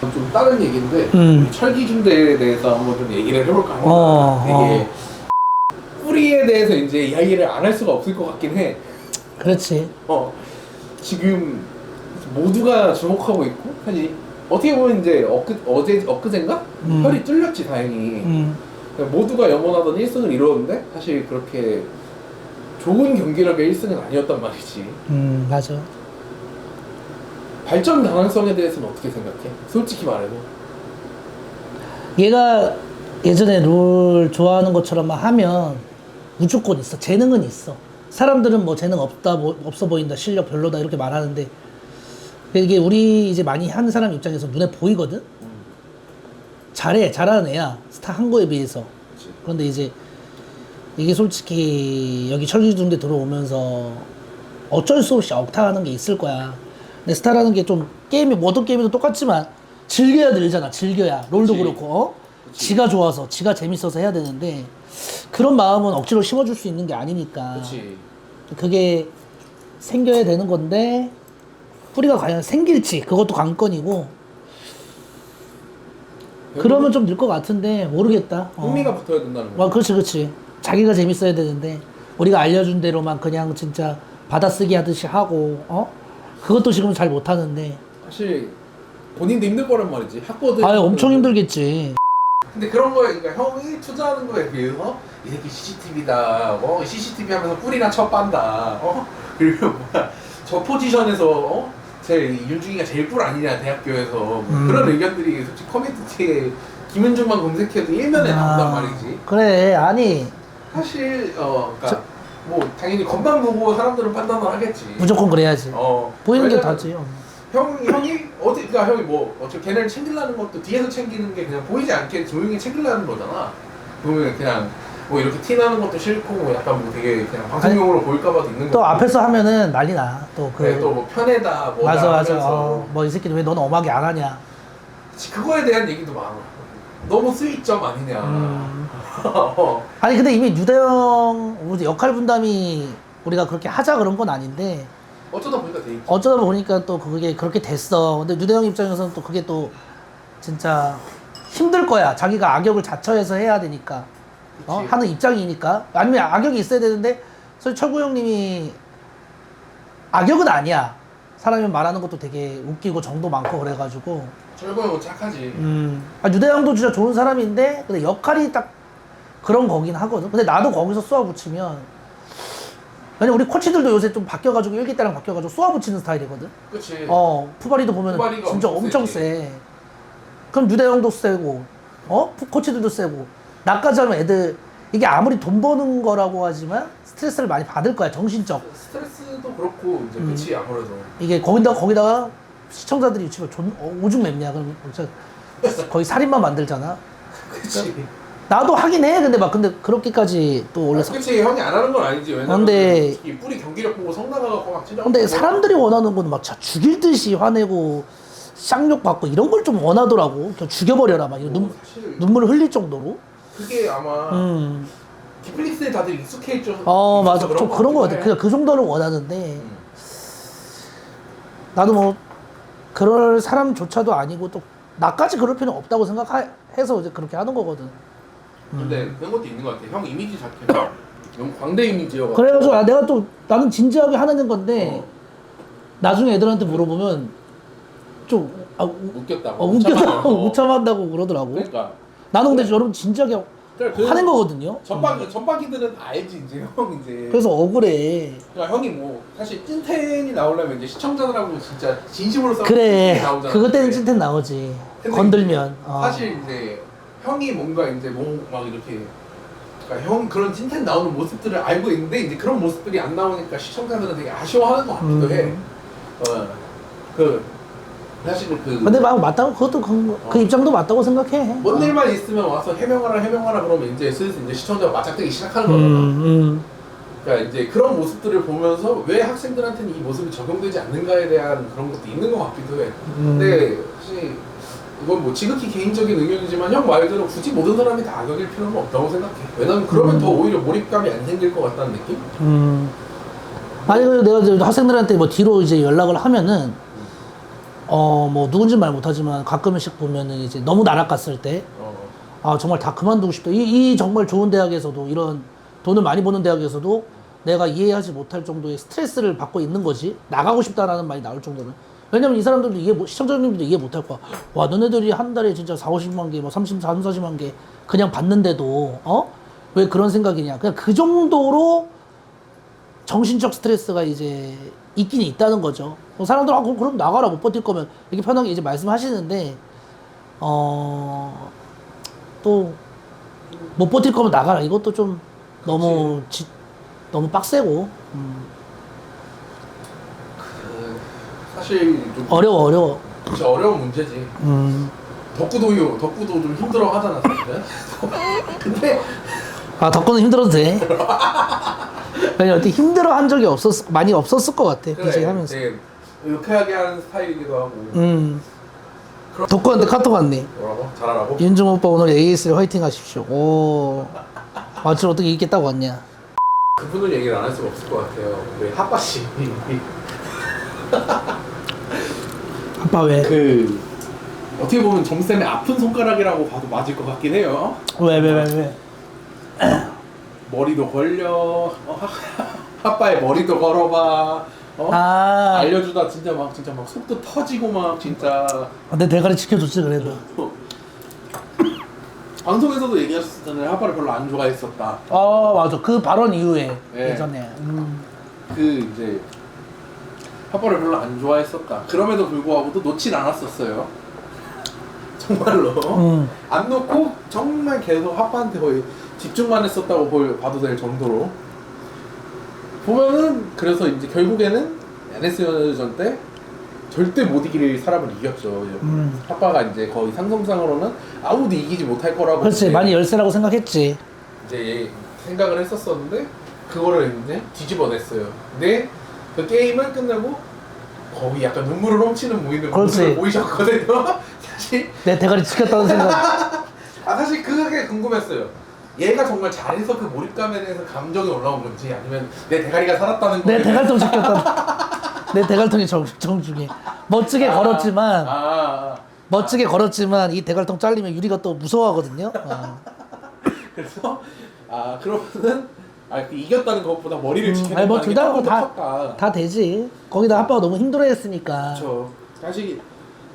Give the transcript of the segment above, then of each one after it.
좀 다른 얘기인데 음. 우리 철기 중대에 대해서 한번 좀 얘기를 해볼까 합니다. 어, 되게 뿌리에 대해서 이제 이야기를 안 할 수가 없을 것 같긴 해. 그렇지. 어 지금 모두가 주목하고 있고 사실 어떻게 보면 이제 엊그, 어제 엊그젠가 음. 혈이 뚫렸지 다행히 음. 그러니까 모두가 염원하던 1승을 이뤘는데 사실 그렇게 좋은 경기력의 1승은 아니었단 말이지. 음, 맞아. 발전 가능성에 대해서는 어떻게 생각해? 솔직히 말해도. 얘가 예전에 룰 좋아하는 것처럼 만 하면 무조건 있어. 재능은 있어. 사람들은 뭐 재능 없다, 뭐 없어 보인다, 실력 별로다 이렇게 말하는데 이게 우리 이제 많이 하는 사람 입장에서 눈에 보이거든. 잘해, 잘하는 애야. 스타 한 거에 비해서. 그런데 이제 이게 솔직히 여기 철기중대 들어오면서 어쩔 수 없이 억타하는 게 있을 거야. 근데 스타라는 게 좀 게임이 모든 게임도 똑같지만 즐겨야 늘잖아. 즐겨야 롤도 그치. 그렇고 어? 그치. 지가 좋아서 지가 재밌어서 해야 되는데 그런 마음은 억지로 심어줄 수 있는 게 아니니까 그렇지. 그게 생겨야 되는 건데 뿌리가 과연 생길지 그것도 관건이고 그러면 좀 늘 것 같은데 모르겠다. 어. 흥미가 붙어야 된다는 거. 와, 그렇지, 그렇지. 자기가 재밌어야 되는데 우리가 알려준 대로만 그냥 진짜 받아쓰기 하듯이 하고, 어? 그것도 지금 잘 못하는데. 사실 본인도 힘들 거란 말이지. 학부들. 아유, 엄청 힘들겠지. 근데 그런 거에 그러니까 형이 투자하는 거에 비해서 이 새끼 CCTV다. 어? CCTV 하면서 뿔이나 쳐 빤다. 어? 그리고 뭐야 저 포지션에서 어? 제 윤중이가 제일 뿔 아니냐 대학교에서 음. 그런 의견들이 솔직히 커뮤니티에 김윤중만 검색해도 일면에 나온단 말이지. 그래, 아니, 사실 어 그러니까 뭐 당연히 건방 보고 사람들은 판단을 하겠지. 무조건 그래야지. 어 보이는 게 왜냐면 다지. 어. 형 형이 어디 그러니까 형이 뭐 어차피 걔네를 챙기려는 것도 뒤에서 챙기는 게 그냥 보이지 않게 조용히 챙기려는 거잖아. 그러면 그냥 뭐 이렇게 티 나는 것도 싫고 뭐 약간 뭐 되게 그냥 방송용으로 보일까봐도 있는 또 거고. 앞에서 하면은 난리 나. 또 그. 그래 또뭐 편에다 뭐다 맞아, 맞아. 하면서 어, 뭐 이 새끼는 왜넌 엄하게 안 하냐. 그치, 그거에 대한 얘기도 많아. 너무 스윗점 아니냐. 음. 어. 아니, 근데 이미 유대형 우리 역할 분담이 우리가 그렇게 하자 그런 건 아닌데 어쩌다 보니까 돼 있지. 어쩌다 보니까 또 그게 그렇게 됐어. 근데 유대형 입장에서는 또 그게 또 진짜 힘들 거야. 자기가 악역을 자처해서 해야 되니까. 어? 그치. 하는 입장이니까. 아니면 악역이 있어야 되는데, 사실 철구 형님이 악역은 아니야. 사람이 말하는 것도 되게 웃기고 정도 많고 그래가지고. 철거 형은 착하지. 음. 아, 유대 형도 진짜 좋은 사람인데, 근데 역할이 딱 그런 거긴 하거든. 근데 나도 거기서 쏘아 붙이면, 왜냐 우리 코치들도 요새 좀 바뀌어가지고 일기 때랑 바뀌어가지고 쏘아 붙이는 스타일이거든. 그치. 어, 푸바리도 보면 푸바리가 진짜 엄청. 세. 그럼 유대형도 세고, 어? 푸- 코치들도 세고. 나까지 하면 애들, 이게 아무리 돈 버는 거라고 하지만 스트레스를 많이 받을 거야, 정신적. 스트레스도 그렇고 이제 음. 그치 아무래도. 이게 거기다, 거기다가 시청자들이 치면 존, 어, 오죽 맵냐. 그럼 거의 살인만 만들잖아. 그치. 나도 하긴 해. 근데 막, 근데 그렇게까지 또 원래. 사- 그치 형이 안 하는 건 아니지 왜냐면 근데- 솔직히 뿌리 경기력 보고 성 나가갖고 막 진짜 근데 사람들이 원하는 건막 죽일 듯이 화내고, 쌍욕 받고 이런 걸 좀 원하더라고. 그냥 죽여버려라. 막 이런 눈, 사실 눈물을 흘릴 정도로. 그게 아마 음. 디플릭스에 다들 익숙해 있죠 어 맞아 좀 그런 거것 같아 그냥 그 정도는 원하는데 음. 나도 뭐 그럴 사람조차도 아니고 또 나까지 그럴 필요는 없다고 생각해서 이제 그렇게 하는 거거든 음. 근데 그런 것도 있는 것 같아 형 이미지 자체가 너무 광대 이미지여가지고. 그래가지고 아, 내가 또 나는 진지하게 하는 건데 어, 나중에 애들한테 물어보면 좀 아, 우- 웃겼다고. 어, 웃겨서 웃자마자. 우참한다고 그러더라고. 그러니까. 나는 근데 여러분 진지하게 그러니까 그 하는 거거든요. 전박 전박이들은 다 알지 이제 형 이제. 그래서 억울해. 그러니까 형이 뭐 사실 찐텐이 나오려면 이제 시청자들하고 진짜 진심으로 싸우는 그래. 찐텐이 나오잖아 그것 때는 근데 찐텐 나오지. 근데 건들면. 어. 사실 이제 형이 뭔가 이제 뭐 막 이렇게 그러니까 형 그런 찐텐 나오는 모습들을 알고 있는데 이제 그런 모습들이 안 나오니까 시청자들은 되게 아쉬워하는 것 같기도 음. 해. 어, 그 사실 그 근데 막 맞다고 그것도 그, 그 어. 입장도 맞다고 생각해. 뭔 일만 있으면 와서 해명하라 해명하라 그러면 이제 슬슬 이제 시청자가 맞닥뜨기 시작하는 거잖아. 음, 음. 그러니까 이제 그런 모습들을 보면서 왜 학생들한테는 이 모습이 적용되지 않는가에 대한 그런 것도 있는 것 같기도 해. 음. 근데 사실 이건 뭐 지극히 개인적인 의견이지만 형 말대로 굳이 모든 사람이 다 악역일 필요는 없다고 생각해. 왜냐면 그러면 음. 더 오히려 몰입감이 안 생길 것 같다는 느낌? 음. 아니 그 내가 이제 학생들한테 뭐 뒤로 이제 연락을 하면은 어 뭐 누군지 말 못하지만 가끔씩 보면은 이제 너무 나락갔을 때 어. 아 정말 다 그만두고 싶다. 이, 이 정말 좋은 대학에서도 이런 돈을 많이 버는 대학에서도 내가 이해하지 못할 정도의 스트레스를 받고 있는 거지 나가고 싶다라는 말이 나올 정도는 왜냐면 이 사람들도 이해 못, 시청자님들도 이해 못 할 거야. 와 너네들이 한 달에 진짜 4, 50만 개, 뭐 30, 30, 40만 개 그냥 받는데도 어? 왜 그런 생각이냐. 그냥 그 정도로 정신적 스트레스가 이제 있긴 있다는 거죠. 뭐 사람들 아 그럼 그럼 나가라 못 버틸 거면 이렇게 편하게 이제 말씀하시는데 어. 또 못 버틸 거면 나가라. 이것도 좀 너무 지, 너무 빡세고 음, 그, 사실 좀 어려워 어려워. 진짜 어려운 문제지. 음. 덕구도요. 덕구도 좀 힘들어 하잖아, 사실은. 근데 아 덕분은 힘들어도 돼. 아니 어떻게 힘들어 한 적이 없었 많이 없었을 것 같아. BJ 하면서. 되게 유쾌하게 하는 스타일이기도 하고. 음. 덕구한테 카톡 왔네. 뭐라고? 잘하라고? 윤중 오빠 오늘 AS를 화이팅 하십시오. 오. 마치 어떻게 있겠다고 왔냐. 그분을 얘기를 안 할 수가 없을 것 같아요. 우리 핫바 씨. 아빠 왜? 그 어떻게 보면 정쌤의 아픈 손가락이라고 봐도 맞을 것 같긴 해요. 왜 왜 왜 왜? 머리도 걸려. 어, 핫바에 머리도 걸어봐. 어? 아. 알려주다 진짜 막 진짜 막 속도 터지고 막 진짜 내 대가리 지켜줬지 그래도. 방송에서도 얘기하셨잖아요. 핫바를 별로 안 좋아했었다. 아 맞아 그 발언 이후에 네. 예전에. 음. 그 이제 핫바를 별로 안 좋아했었다. 그럼에도 불구하고도 놓진 않았었어요. 정말로 음. 안 놓고 정말 계속 핫바한테 거의 집중만 했었다고 볼, 봐도 될 정도로 보면은 그래서 이제 결국에는 NS전 때 절대 못 이길 사람을 이겼죠. 음. 핫바가 이제 거의 상성상으로는 아무도 이기지 못할 거라고 그렇지 많이 열세라고 생각했지. 이제 생각을 했었었는데 그거를 이제 뒤집어냈어요. 근데 그 게임을 끝내고 거의 약간 눈물을 훔치는 모습을 그렇지. 보이셨거든요. 사실 내 대가리 지켰다는 생각. 아 사실 그게 궁금했어요. 얘가 정말 잘해서 그 몰입감에 대해서 감정이 올라온 건지 아니면 내 대가리가 살았다는 내 거에 대갈통 지켰다. 내 대갈통이 정, 정중해. 멋지게 아, 걸었지만 아, 아. 멋지게 걸었지만 이 대갈통 잘리면 유리가 또 무서워하거든요. 어. 그래서 아 그러면은 아, 그 이겼다는 것보다 머리를 음, 지켜야 아니 뭐 된다는 둘게다더 다. 다 되지. 거기다 아빠가 너무 힘들어했으니까. 그렇죠. 사실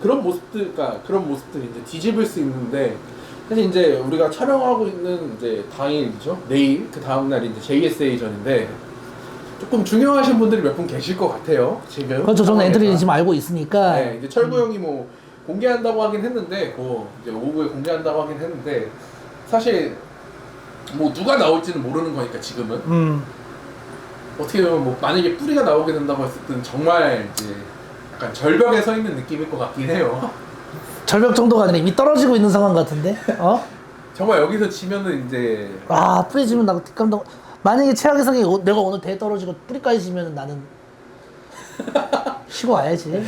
그런 모습들, 그러니까 그런 모습들이 이제 뒤집을 수 있는데 사실 이제 우리가 촬영하고 있는 이제 당일이죠. 내일 그 다음 날이 이제 JSA 전인데 조금 중요하신 분들이 몇 분 계실 것 같아요. 지금. 그렇죠. 저는 애들이 상황에서. 지금 알고 있으니까. 네, 이제 철구 형이 뭐 공개한다고 하긴 했는데, 그 이제 오후에 공개한다고 하긴 했는데 사실 뭐 누가 나올지는 모르는 거니까 지금은 음. 어떻게 보면 뭐 만약에 뿌리가 나오게 된다고 했을 때는 정말 이제 약간 절벽에 서 있는 느낌일 것 같긴 해요. 절벽 정도가 아니라 이미 떨어지고 있는 상황 같은데. 어? 정말 여기서 지면은 이제 아 뿌리 지면 나 뒷감당. 만약에 최악의 상황이 오- 내가 오늘 대 떨어지고 뿌리까지 지면 나는 쉬고 와야지.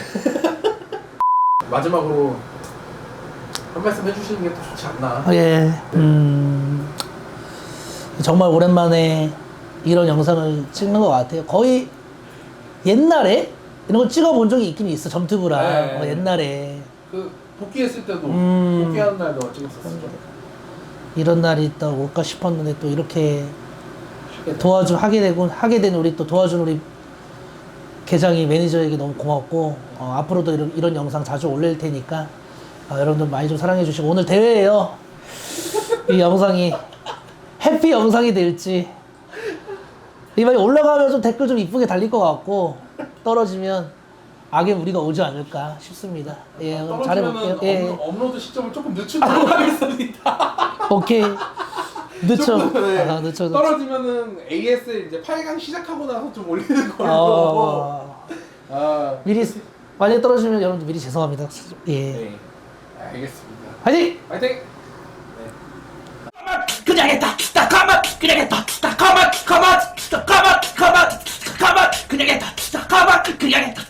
마지막으로 한 말씀 해주시는 게또 좋지 않나. 아, 예. 음, 정말 오랜만에 이런 영상을 찍는 것 같아요. 거의 옛날에 이런 거 찍어본 적이 있긴 있어. 점튜브랑 네. 어, 옛날에 그 복귀했을 때도 음. 복귀하는 날도 찍었었죠. 이런 날이 있다 올까 싶었는데 또 이렇게 도와주 하게 되고 하게 된 우리 또 도와준 우리 계장이 매니저에게 너무 고맙고 어, 앞으로도 이런, 이런 영상 자주 올릴 테니까 어, 여러분들 많이 좀 사랑해 주시고 오늘 대회예요. 이 영상이 해피 영상이 될지 이번에 올라가면 좀 댓글 좀 이쁘게 달릴 것 같고 떨어지면 악의 무리가 오지 않을까 싶습니다. 예, 오늘 잘해볼게요. 예, 업로- 업로드 시점을 조금 늦추도록 하겠습니다. 오케이. 늦춰. 조금, 네. 아, 늦춰. 떨어지면은 AS 이제 8강 시작하고 나서 좀 올리는 걸로. 어, 아, 미리 만약에 떨어지면 여러분들 미리 죄송합니다. 예. 네, 알겠습니다. 화이팅! 화이팅! 그냥 했다. 나 가만 가만 가만 나 가만 가만 가만 그냥 했다. 나 가만 그냥 했다.